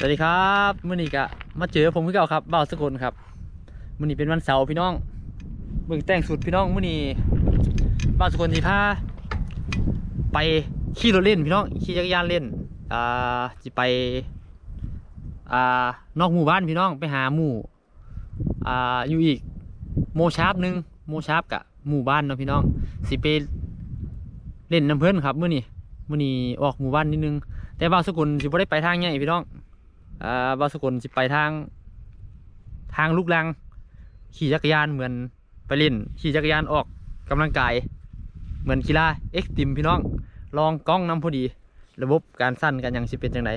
สวัสดีครับมื่อนี้กะมาเจอผมคือเก่าครับบ่าวสกุลครับมื่อนี้เป็นวันเสาร์พี่น้องเบิ่งแต่งสุดพี่น้องมื่อนี้บ่าวสกุลสิพาไปขี่รถเล่นพี่น้องขี่จักรยานเล่นอ่าสิไปอ่านอกหมู่บ้านพี่น้องไปหาหมู่อ่าอยู่อีกโมชาร์ปหนึ่งโมชาร์ปกะหมู่บ้านเนาะพี่น้องสิไปเล่นน้ำเพื่อนครับมื่อนี้มื่อนี้ออกหมู่บ้านนิดนึงแต่บ่าวสกุลสิบ่ได้ไปทางใหญ่พี่น้อง อ่าบาวสกุลสิไปทาง ทางลูกลัง ขี่จักรยานเหมือนไปเล่นขี่จักรยานออกกำลังกาย เหมือนกีฬาเอ็กซ์ตรีมพี่น้องลองกล้องนำพอดี ระบบการสั้นกันยังสิเป็นจังได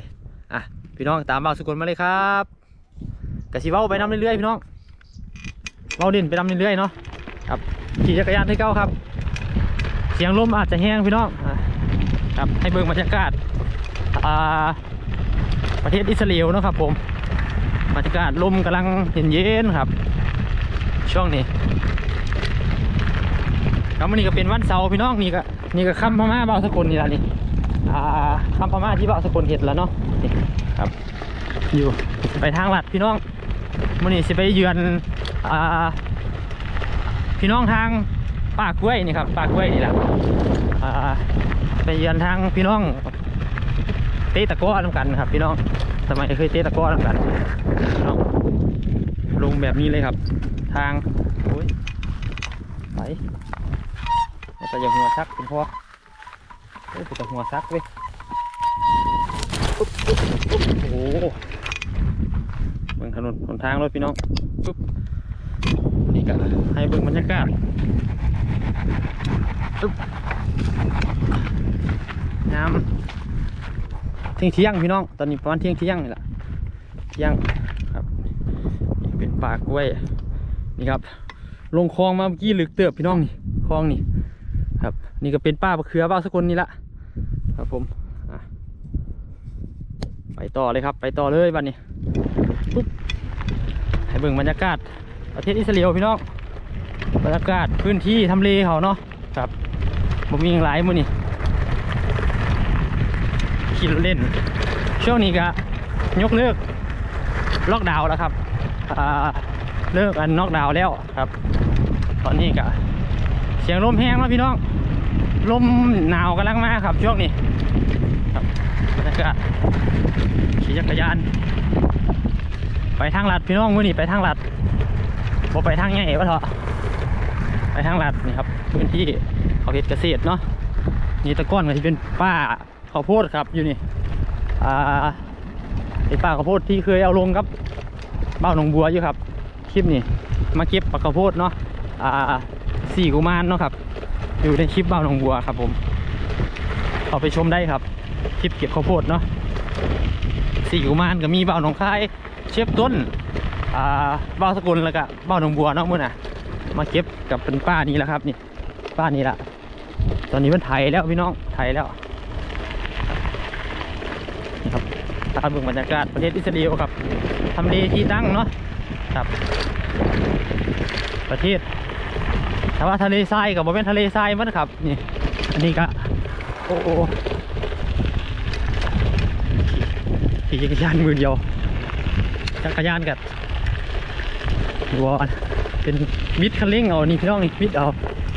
อะพี่น้องตามบ่าวสกุลมาเลยครับกะสิเว้าไปนำเรื่อยๆพี่น้องเว้าด่นไปนำเรื่อยๆเนาะครับขี่จักรยานที่เก้าครับ เสียงลมอาจจะแห้งพี่น้องครับให้เบิ่งบรรยากาศอ่า ประเทศอิสราเอลนะครับผมบรรยากาศลมกำลังเย็นเย็นๆครับ ช่วงนี้ครับวันนี้ก็เป็นวันเสาร์พี่น้องนี่ก็นี่ก็คำพม่าเบาสกุลนี่ละนี่อ่าคำพม่าที่เบาสกุลเห็ดแล้วเนาะนี่ครับ อยู่ไปทางหลัดพี่น้องวันนี้สิไปเยือนอพี่น้องทางป่ากล้วยนี่ครับป่ากล้วยนี่แหละไปเยือนทางพี่น้อง เตะตะก้อน้ำกันครับ พี่น้องสมัยเคยเตะตะก้อน้ำกันน้องลงแบบนี้เลยครับ ทางโอ้ยไปแต่อย่าหัวซักเป็นพอเอ้ยแต่หัวซักเว้ยโอ้โหเบิ่งถนนหนทางรถพี่น้องปุ๊บนี่ก็ให้เบิ่งบรรยากาศปุ๊บน้ำ ที่ยงเที่ยงพี่น้อง ตอนนี้ประมาณเที่ยงเที่ยงนี่แหละเที่ยงครับนี่เป็นป่ากล้วยนี่ครับ ลงคลองมาเมื่อกี้ลึกเติบพี่น้องนี่คลองนี่ครับ นี่ก็เป็นป้าบะเขือบ้าวสกลนี่ละครับผมอะไปต่อเลยครับ ไปต่อเลยบัดนี้ปุ๊บให้เบิ่งบรรยากาศประเทศอิสราเอลพี่น้องบรรยากาศพื้นที่ทำเลเขาเนาะครับบ่มีอย่างหลายมือนี่ ขี่รถเล่น ช่วงนี้ก็ยกเลิกล็อกดาวน์แล้วครับอ่าเลิกอันน็อกดาวน์แล้วครับ ตอนนี้ก็เสียงลมแห้งแล้วพี่น้องลมหนาวกำลังมาครับช่วงนี้ครับบรรยากาศขี่จักรยาน ไปทางลัดพี่น้องมื่อนี้ไปทางลัดบ่ไปทางใหญ่วะเถอะไปทางลัดนี่ครับพื้นที่เขาเฮ็ดเกษตรเนาะนี่แตะก้อนก็จะเป็นป้า ข้าวโพดครับอยู่นี่อ่าไอป่าข้าวโพดที่เคยเอาลงครับบ้านหนองบัวอยู่ครับคลิปนี้มาเก็บปลาข้าวโพดเนาะอ่าสี่กุมารเนาะครับ อยู่ในคลิปบ้านหนองบัวครับผมเอาไปชมได้ครับคลิปเก็บข้าวโพดเนาะสี่กุมารก็มีบ้านหนองคายเชฟต้นอ่าบ้านสกุลแล้วก็บ้านหนองบัวเนาะมื่อน่ะมาเก็บกับเป็นป้านี้แหละครับนี่ป้านี้ละตอนนี้มันไถแล้วพี่น้องไถแล้ว นี่ครับตาเบื้องบรรยากาศประเทศอิสราเอลครับทำเลที่ตั้งเนาะครับ ประเทศแต่ว่าทะเลทรายกับบริเวณทะเลทรายมันครับนี่อันนี้ก็โอ้โหขี่จักรยานมือเดียวจักรยานกับวอนเป็นบิดคันเร่งเอานี่พี่น้องนี่บิดเอา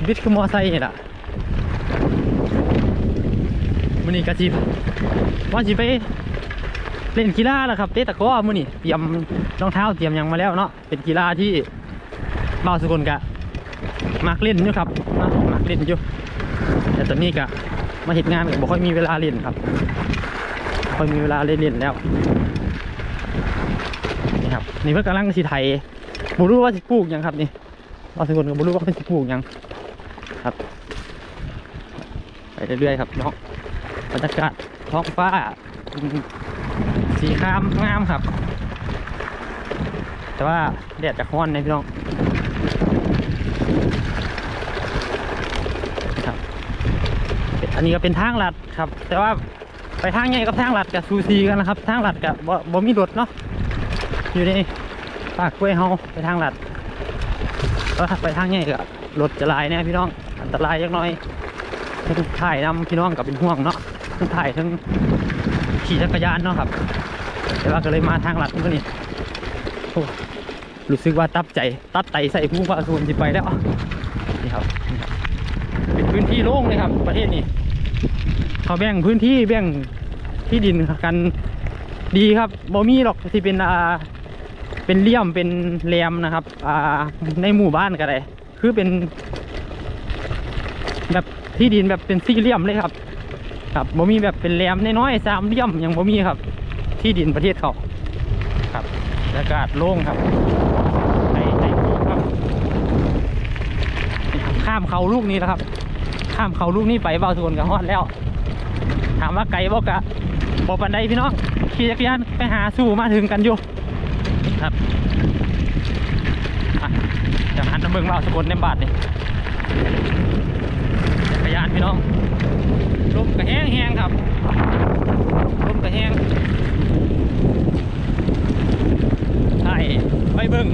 บิดคือมอไซค์นี่แหละมันนี่กระจิบว่าสิไป เล่นกีฬาแล้วครับเตะตะก้อมือนี่เตรียมรองเท้าเตรียมยังมาแล้วเนาะเป็นกีฬาที่บ่าวสุกุลกะมักเล่นอยู่ครับนะมักเล่นอยู่แต่ตอนนี้กะมาเห็นงานก็บ่ค่อยมีเวลาเล่นครับค่อยมีเวลาเล่นเล่นแล้วนี่ครับนี่เพิ่นกำลังสิไถบ่รู้ว่าสิปลูกยังครับนี่บ่าวสุกุลก็บ่รู้ว่าเพิ่นสิปลูกยังครับไปเรื่อยๆครับเนาะบรรยากาศท้องฟ้า สีครามงามครับ แต่ว่าแดดจะร้อนนะพี่น้องครับอันนี้ก็เป็นทางลัดครับ แต่ว่าไปทางใหญ่กับทางลัดกับซูซีกันนะครับ ทางลัดกับบ่บ่มีรถเนาะอยู่ในปากกล้วยเฮาไปทางลัดก็ถ้าไปทางใหญ่ก็รถจะลายแน่พี่น้อง อันตรายจักน่อยทั้งถ่ายนำพี่น้องกับเป็นห่วงเนาะทั้งถ่ายทั้งขี่จักรยานเนาะครับ แต่ว่าก็เลยมาทางหลัดมื่อนี้โอ้รู้สึกว่าตับใจ ตับไตใส่พุ่งว่าส่วนสิไปแล้วนี่ครับเป็นพื้นที่โล่งเลยครับ ประเทศนี้เขาแบ่งพื้นที่แบ่งที่ดินกันดีครับบ่มีหรอกที่เป็นอ่าเป็นเลี่ยมเป็นแหลมนะครับอ่าในหมู่บ้านก็ได้คือเป็น แบบที่ดินแบบเป็นสี่เหลี่ยมเลยครับ ครับบ่มีแบบเป็นแหลมน้อยๆสามเหลี่ยมยังบ่มีครับ ที่ดินประเทศเขาครับอากาศโล่งครับไอ้ไอ้พวกครับนี่ครับข้ามเขาลูกนี้แล้วครับ ข้ามเขาลูกนี้ไปเบาส่วนกับฮอดแล้ว ถามว่าไกลบ่กะบ่ปันใดพี่น้องขี่จักรยานไปหาสู่มาถึงกันอยู่ครับอะหันมาเบิ่งเบาสกลในบาทนี่จักรยานพี่น้องลมกระแห้งแห้งครับลมกระแห้งถ่ายไว้ เบิ่ง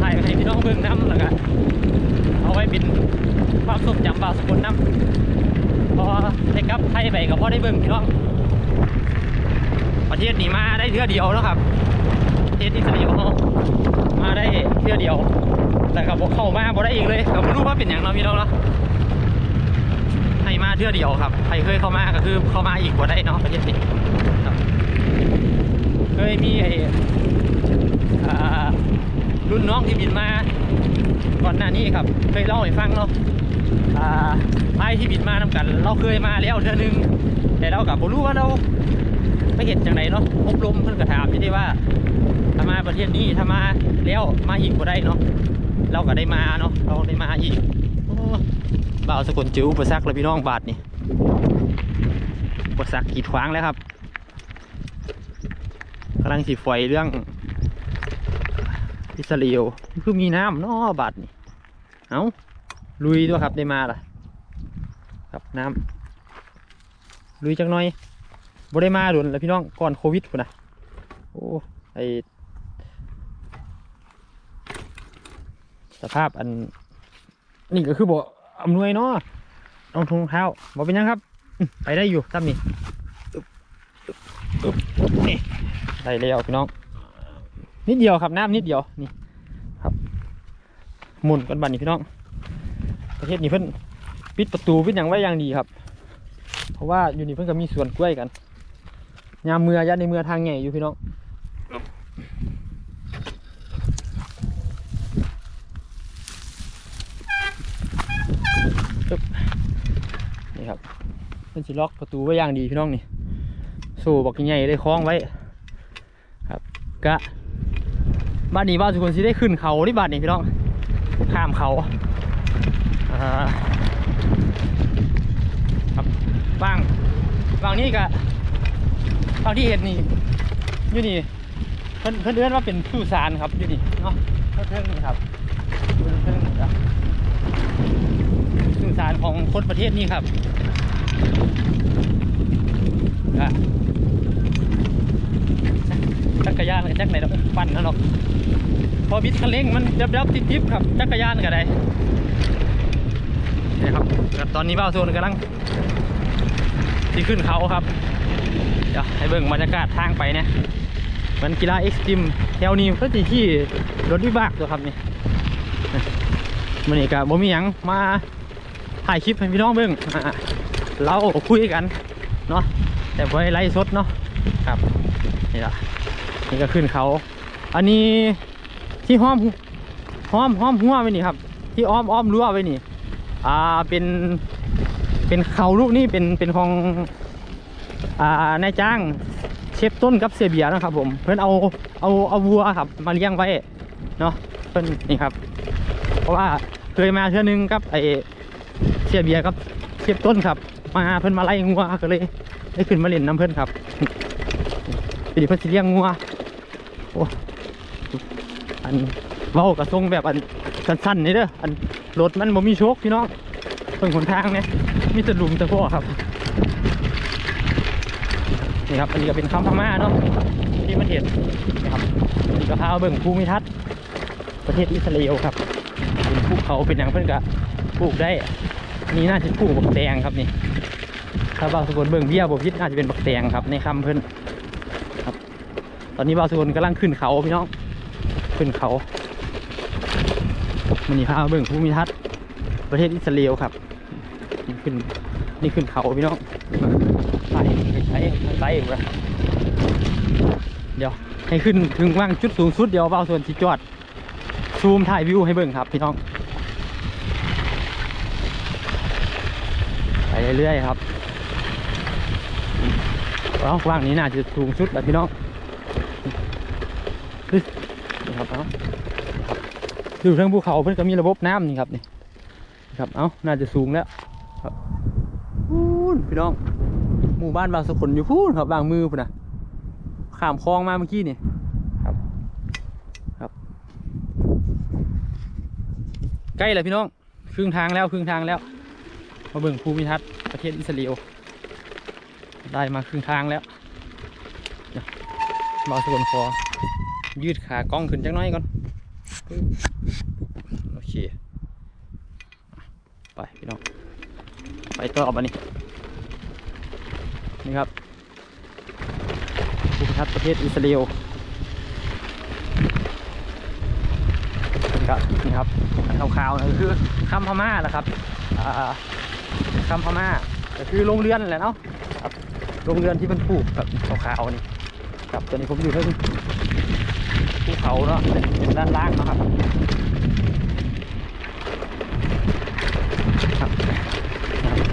ถ่ายให้พี่น้องเบิ่งน้ำแล้วก็เอาไว้เป็นความทรงจำบาสกลน้ำพอได้กลับไทยไปก็พอได้เบิ่งพี่น้องประเทศนี้มาได้เทื่อเดียวแล้วครับประเทศอิสราเอลมาได้เทื่อเดียวแต่ก็บเข้ามาบ่ได้อีกเลยก็ไม่รู้ว่าเป็นอย่างเราพี่น้องเนะให้มาเทื่อเดียวครับใครเคยเข้ามาก็คือเข้ามาอีกบ่ได้เนาะประเทศนี้เคยมีไอ้ นน้องที่บินมาก่อนหน้านี้ครับ เคยเล่าให้ฟังเนาะอ่าไม้ที่บินมานำกัน เราเคยมาแล้วเทื่อนึง แต่เรากับผมรู้ว่าเราไปเห็นจังไหนเนาะอบรมเพิ่นก็ถามที่ได้ว่าถ้ามาประเทศนี้ถ้ามาแล้วมาอีกบ่ได้เนาะเราก็ได้มาเนาะเราได้มาอีกโอ้บ่าวสกุลจิ๋วอุปสรรคแล้วพี่น้องบาทนี่ปสรรคกีดขวางแล้วครับกำลังสิฝอยเรื่อง อิสราเอลคือมีน้ำเนาะบาทนี่เอ้าลุยด้วยครับได้มาล่ะ ครับน้ำลุยจังหน่อยบ่ได้มาโดนแล้วพี่น้องก่อนโควิดพุ่นะโอ้ไอสภาพอัน นี่ก็คือบ่อำนวยเนาะรองทงเท้าบ่เป็นยังครับ ไปได้อยู่ตั้มนี่นี่ได้แล้วพี่น้อง นิดเดียวครับน้ำนิดเดียวนี่ครับหมุนกันบันนี่พี่น้อง ประเทศนี้เพิ่นปิดประตูปิดอย่างไว้อย่างดีครับ เพราะว่าอยู่นี่เพิ่นก็มีสวนกล้วยกันยามเมือยันในเมือทางใหญ่อยู่พี่น้องปึ๊บนี่ครับเพิ่นสิล็อกประตูไว้อย่างดีพี่น้องนี่โซ่บักใหญ่เลยคล้องไว้ ครับกะ บ้านนี้บ้านทุกคนสิได้ขึ้นเขาที่บ้านนี้พี่น้องข้ามเขาครับบางบางนี่ก็บางที่เห็นนี่อยู่นี่เพิ่อนเพิ่อนเรียกว่าเป็นสุสานครับอยู่นี่เนาะเพิ่นเพิ่นนี่ครับเพิ่นเพิ่นนี่ครับสุสานของคนประเทศนี้ครับ จักรยานกับจักรไหนปั่นนะเนาะพอบิดคันเร่งมันดับๆติดๆครับ จักรยานก็ได้นี่ครับตอนนี้บ้าโซนกำลังที่ขึ้นเขาครับ เดี๋ยวให้เบิ่งบรรยากาศทางไปเนี่ยมันกีฬาเอ็กซ์ตรีมแถวนี้ก็จะที่รถวิบากตัวครับนี่มันนี่กับบ่มีหยังมาถ่ายคลิปให้พี่น้องเบิ่งเราคุยกันเนาะแต่บ่ได้ไลฟ์สดเนาะครับนี่ละ นี่ก็ขึ้นเขา อันนี้ที่ห้อมห้อมห้อมหัวไว้นี่ครับ ที่อ้อมอ้อมรั้วไว้นี่ อ่าเป็นเป็นเขาลูกนี่เป็นเป็นของอ่านายจ้างเชฟต้นกับเสียเบียนะครับ ผม เพื่อนเอาเอาเอาวัวครับ มาเลี้ยงไว้เนาะเพื่อนนี่ครับ เพราะว่าเคยมาเทื่อนึงกับไอเสียเบียครับเชฟต้นครับ มาเพื่อนมาไล่งัวก็เลยได้ขึ้นมาเล่นน้ำเพื่อนครับเป็นเพื่อนสิเลี้ยงงัว โอ้อันเว้ากระทรงแบบอันสั้นๆนี่เด้ออันรถมันบ่มีโชคพี่น้องเพิ่งหนทางเนี่ยมีแต่หลุมแต่พวกครับนี่ครับอันนี้ก็เป็นคำพม่าเนาะที่มันเห็นนะครับนนี้ก็พาเบิ่งภูมิทัศน์ประเทศอิสราเอลครับเป็นภูเขาเป็นอย่างเพิ่อนก็ปลูกได้นี่น่าจะปลูกบักแตงครับนี่ถ้าบางสกุลเบิ่งเบี้ยบ่พิษน่าจะเป็นบักแตงครับในคำเพิ่อน ตอนนี้บ่าวสกลกำลังขึ้นเขาพี่น้อง ขึ้นเขา มันนี่พาเบิ่งภูมิทัศน์ประเทศอิสราเอลครับ ขึ้นนี่ขึ้นเขาพี่น้องไปใช้ไปเองเดี๋ยวให้ขึ้นถึงว่างจุดสูงสุดเดี๋ยวบ่าวส่วนที่จอด ซูมถ่ายวิวให้เบิ่งครับพี่น้องไปเรื่อยๆครับเอาว่างนี้น่าจะสูงสุดแล้วพี่น้อง นี่ครับเอาอยู่ทางภูเขาเพิ่อนก็มีระบบน้ำนี่ครับนี่ครับเอาน่าจะสูงแล้วครับพูนพี่น้อง หมู่บ้านบางสกุลอยู่พูนครับบางมือพุ่นนะข้ามคลองมาเมื่อกี้นี่ครับครับ ใกล้แล้วพี่น้องครึ่งทางแล้วครึ่งทางแล้วมาเบิ่งภูมิทัศน์ประเทศอิสราเอลได้มาครึ่งทางแล้วเดี๋ยวเบาส่วนคอ ยืดขากล้องขึ้นจักน้อยก่อนโอเคไปพี่น้องไปต่อบันนี้นี่ครับภูมิทัศน์ประเทศอิสราเอลนี่ครับนี่ครับขาวๆนะคือคำพม่าแหละครับอ่าคำพม่าก็คือโรงเรือนแหละเนาะโรงเรือนที่มันปลูกแบบขาวๆนี่ครับตอนนี้ผมอยู่ที่ ภูเขาเนาะเป็นด้านล่างเนาะครับ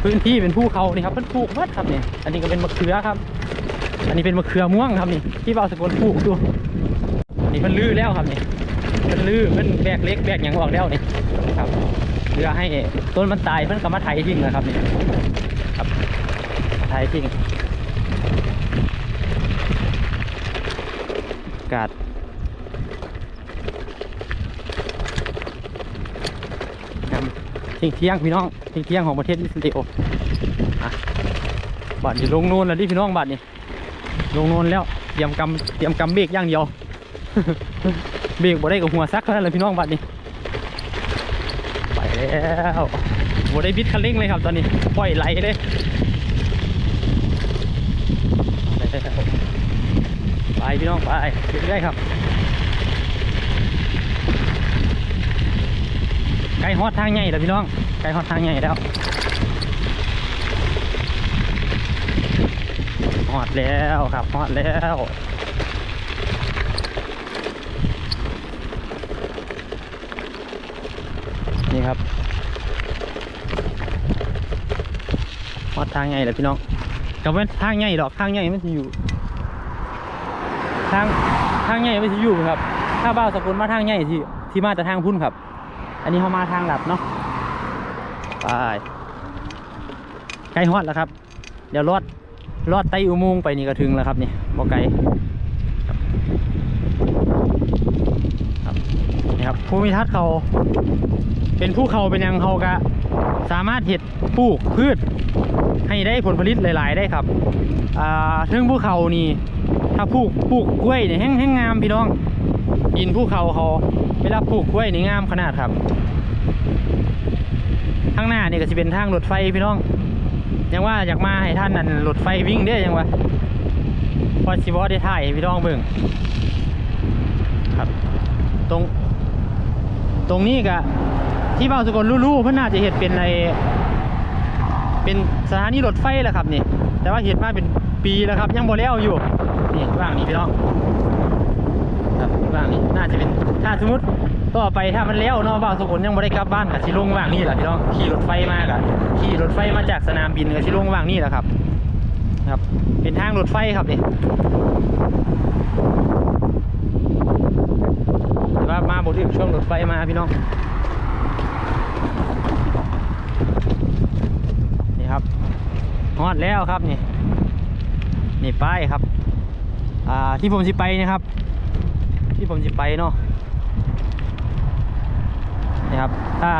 พื้นที่เป็นภูเขานี่ครับมันปลูกวัดครับเนี่ยอันนี้ก็เป็นมะเขือครับ อันนี้เป็นมะเขือม่วงครับนี่ที่บ่าวสกลปลูกดูอันนี้มันลื้อแล้วครับนี่มันลื้อมันแบกเล็กแบกอย่างออกแล้วนี่ครับเพื่อให้ต้นมันตายมันก็มาไถทิ้งนะครับนี่ครับไถทิ้งกาศยามเที่ยงเที่ยงพี่น้องที่ยงเที่ยงของประเทศอิสราเอลอะบัดนี้ลงโน่นแล้วดิพี่น้องบัดนี้ลงโน่นแล้วเตรียมกำเตรียมกำเบรกอย่างเดียวเบรกบ่ได้กับหัวซักเท่านั้นเลยพี่น้องบัดนี้ไปแล้วโหได้บิดคันเร่งเลยครับตอนนี้ปล่อยไหลเลยไปแล้วไปพี่น้องไปเรื่อยๆครับ ใกล้ฮอดทางใหญ่แล้วพี่น้องใกล้ฮอดทางใหญ่แล้วฮอดแล้วครับฮอดแล้วนี่ครับฮอดทางใหญ่แหละพี่น้องก็เป็นทางใหญ่ดอกทางใหญ่มันจะอยู่ ทางทางใหญ่มันจะอยู่ครับ ถ้าบ้าสกุลมาทางใหญ่ที่ที่มาแต่ทางพุ่นครับ อันนี้เขามาทางหลับเนาะไปใกล้ฮอดแล้วครับ เดี๋ยวรอดรอดไต่อุโมงค์ไปนี่ก็ถึงแล้วครับนี่บ่ไกลครับนี่ครับภูมิทัศน์เขา เป็นภูเขาเป็นยังเขาก็สามารถเห็ดปลูกพืช ให้ได้ผลผลิตหลาย ๆ ได้ครับอ่าเทิงภูเขานี่ถ้าปลูกปลูกกล้วยเนี่ยแห้งแห้งงามพี่น้องดินภูเขาเขา เวลาปลูกกล้วยนี่งามขนาดครับข้างหน้านี่ก็จะเป็นทางรถไฟพี่น้อง ยังว่าอยากมาให้ท่านนั่นรถไฟวิ่งเด้ยังว่าพอสิบอได้ถ่ายพี่น้องเบิ่งครับ ตรง ตรงนี้ก็ที่บ้านสกลลู่ๆเพิ่นน่าจะเห็ดเป็นในเป็นสถานีรถไฟแหละครับนี่ แต่ว่าเห็ดมาเป็นปีแล้วครับ ยังบ่แล้วอยู่นี่ว่างนี่พี่น้อง ครับว่างนี่น่าจะเป็นถ้าสมมติต่อไปถ้ามันแล้วเนาะบ้านสกลยังบ่ได้กลับบ้านกับชิลงว่างนี่แหละพี่น้องขี่รถไฟมากอะขี่รถไฟมาจากสนามบินกับชิลงว่างนี่แหละครับ ครับ เป็นทางรถไฟครับนี่ว่ามาบ่ถึงช่วงรถไฟมาพี่น้องนี่ครับฮอดแล้วครับนี่นี่ป้ายครับ อ่าที่ผมสิไปนะครับ ที่ผมสิไปเนาะนี่ครับ ถ้า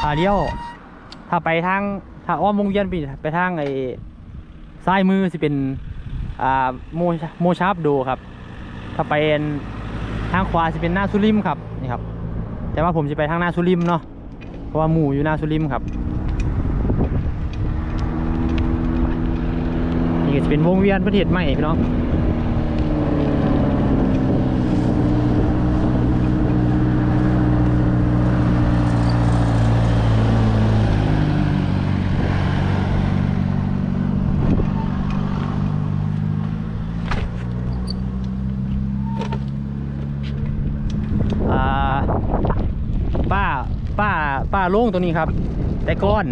ถ้าเลี้ยว ถ้าไปทาง ถ้าอ้อมวงเวียนไปไปทางไอ้ซ้ายมือสิเป็น อ่าโมชโมชาร์ปโดครับ ถ้าไปทางขวาสิเป็นหน้าสุริมครับนี่ครับ แต่ว่าผมจะไปทางหน้าสุริมเนาะ เพราะว่าหมู่อยู่หน้าสุริมครับ นี่จะเป็นวงเวียนประเทศใหม่พี่น้อง ว่า โล่งตรงนี้ครับ แต่ก้อน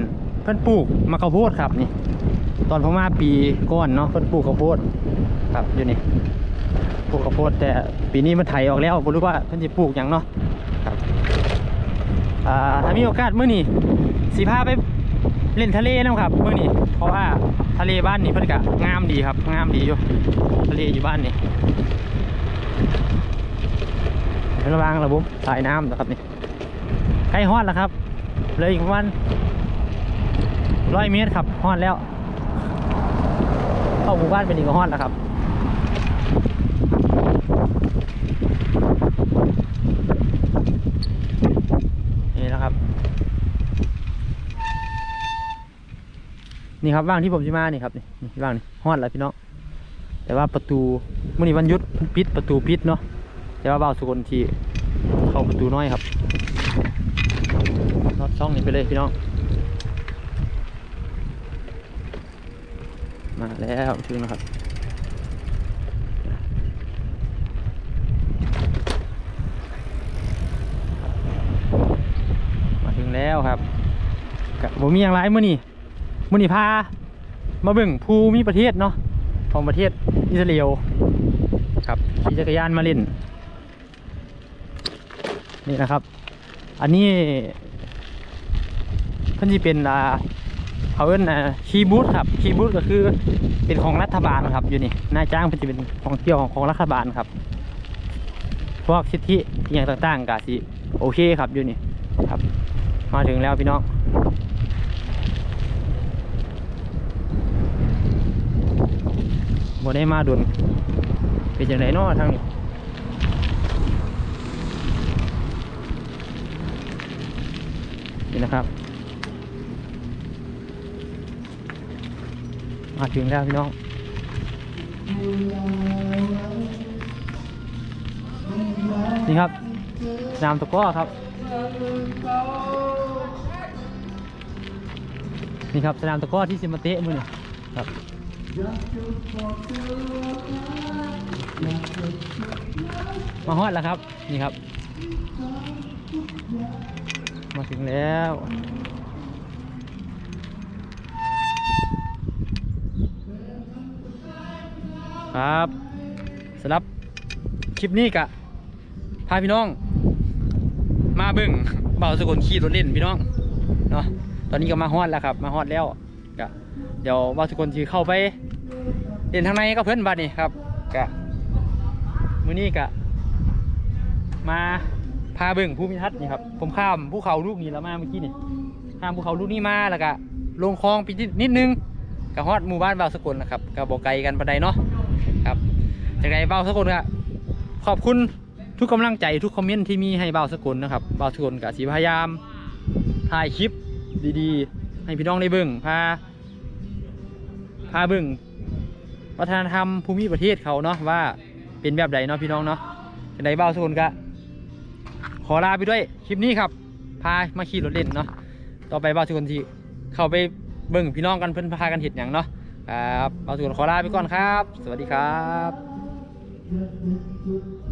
เพิ่นปลูกมะข้าวโพดครับนี่ ตอนผมมาปีก้อนเนาะเพิ่นปลูกข้าวโพดครับอยู่นี่ปลูกข้าวโพดแต่ปีนี้มันไถออกแล้วบ่รู้ว่าเพิ่นสิปลูกหยังเนาะครับอ่าถ้ามีโอกาสเมื้อนี้สิพาไปเล่นทะเลนํครับเมื้อนี้เพราะว่าทะเลบ้านนี้เพิ่นก็งามดีครับงามดีอยู่ทะเลอยู่บ้านนี่ระวังระบบสายน้ำนะครับนี่ใกล้ฮอดแล้วครับ เลยอีกประมาณร้อยเมตรครับฮอดแล้วเข้าหมู่บ้านเป็นอีกฮอดแล้วครับนี่นะครับ นี่ครับว่างที่ผมจะมานี่ครับนี่ว่างนี่ฮอดแล้วพี่น้องแต่ว่าประตูมื่อนี้วันยุดปิดประตูปิดเนาะแต่ว่าเบาสุกลที่เข้าประตูน้อยครับ นอดช่องนี้ไปเลยพี่น้อง มาแล้วถึงแล้วครับมาถึงแล้วครับผมมีอย่างไรมื่อนี้มื่อนี้พา มาเบิ่งภูมิประเทศเนาะของประเทศอิสราเอลครับขี่จักรยานมาเล่นนี่นะครับ อันนี้ พิ่นจะเป็นอ่าเขาเอิ้นอ่าคีบูธครับคีบูธก็คือเป็นของรัฐบาลครับอยู่นี่นายจ้างเพิ่นจะเป็นของเที่ยวของของรัฐบาลครับ พวกสิทธิอหย่างต่างๆก็สิโอเคครับอยู่นี่ครับ มาถึงแล้วพี่น้องบ่ได้มาดุนเป็นจังไดเนาะทางนี้นี่นะครับ มาถึงแล้วพี่น้องนี่ครับนามตะก้อครับ นี่ครับสนามตะก้อที่ซิมาเตะมือนี่ครับมาฮอดแล้วครับ นี่ครับ มาถึงแล้ว ครับสำหรับคลิปนี้กะพาพี่น้อง มาเบิ่งเบาสกุลขี่รถเล่นพี่น้องเนาะตอนนี้ก็มาฮอดแล้วครับ มาฮอดแล้วกะเดี๋ยวเบาสกุลที่เข้าไปเล่นทางในก็เพื่อนบัดนี่ครับกะมื้อนี้กะมาพาเบิ่งภูมิทัศน์นี่ครับผมข้ามภูเขาลูกนี้แล้วมาเมื่อกี้นี่ข้ามภูเขาลูกนี้มาแล้วก็ลงคลองไปนิดนึงก็ฮอดหมู่บ้านเบาสกุลนะครับก็บอกไกลกันปานใดเนาะ จากใดเบาสกุลก็ขอบคุณทุกกำลังใจทุกคอมเมนต์ที่มีให้เบาสกุลนะครับเบาสกุลก็สิพยายามถ่ายคลิปดีๆ ให้พี่น้องได้เบิ่งพาพาเบิ่งวัฒนธรรมภูมิประเทศเขาเนาะว่าเป็นแบบใดเนาะพี่น้องเนาะเป็นไดเบาสุกคนกะขอลาไปด้วยคลิปนี้ครับพามาขี่รถเล่นเนาะต่อไปเบ้าสุกคนที่เข้าไปเบิ่งพี่น้องกันเพิ่อนพากันเห็ดอย่างเนาะครับเบ้าสุกคนขอลาไปก่อนครับ สวัสดีครับ Yeah, you yeah.